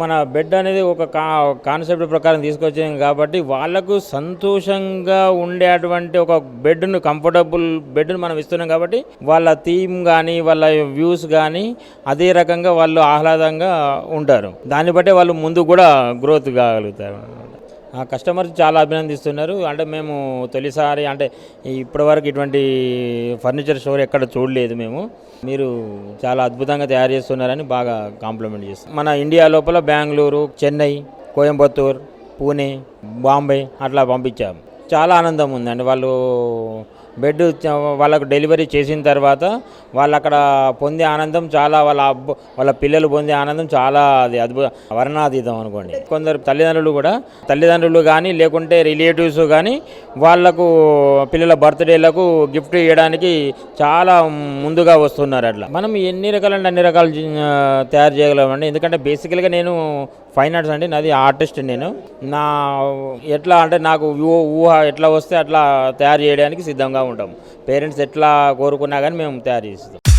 మన బెడ్ అనేది ఒక కా కాన్సెప్ట్ ప్రకారం తీసుకొచ్చాం కాబట్టి వాళ్ళకు సంతోషంగా ఉండేటువంటి ఒక బెడ్ను కంఫర్టబుల్ బెడ్ను మనం ఇస్తున్నాం కాబట్టి వాళ్ళ థీమ్ కానీ వాళ్ళ వ్యూస్ కానీ అదే రకంగా వాళ్ళు ఆహ్లాదంగా ఉంటారు. దాన్ని బట్టే వాళ్ళు ముందు కూడా గ్రోత్ కాగలుగుతారు. కస్టమర్స్ చాలా అభినందిస్తున్నారు. అంటే మేము తొలిసారి అంటే ఇప్పటివరకు ఇటువంటి ఫర్నిచర్ స్టోర్ ఎక్కడ చూడలేదు మేము. మీరు చాలా అద్భుతంగా తయారు చేస్తున్నారని బాగా కాంప్లిమెంట్ చేస్తాం మన ఇండియా లోపల బెంగళూరు చెన్నై కోయంబత్తూర్ పూణే బాంబే అట్లా పంపించాము. చాలా ఆనందం ఉందండి. వాళ్ళు బెడ్ వాళ్ళకు డెలివరీ చేసిన తర్వాత వాళ్ళు అక్కడ పొందే ఆనందం చాలా వాళ్ళ అబ్బ వాళ్ళ పిల్లలు పొందే ఆనందం చాలా అది అద్భుత వర్ణాతీతం అనుకోండి. కొందరు తల్లిదండ్రులు కూడా తల్లిదండ్రులు కానీ లేకుంటే రిలేటివ్స్ కానీ వాళ్ళకు పిల్లల బర్త్డేలకు గిఫ్ట్ ఇవ్వడానికి చాలా ముందుగా వస్తున్నారు అట్లా. మనం ఎన్ని రకాలంటే అన్ని రకాలు తయారు చేయగలమండి. ఎందుకంటే బేసికల్గా నేను ఫైన్ ఆర్ట్స్ అండి నాది ఆర్టిస్ట్ నేను. నా ఎట్లా అంటే నాకు ఊహ ఎట్లా వస్తే అట్లా తయారు చేయడానికి సిద్ధంగా ఉంటాం పేరెంట్స్ ఎట్లా కోరుకున్నా కానీ మేము తయారు చేస్తాం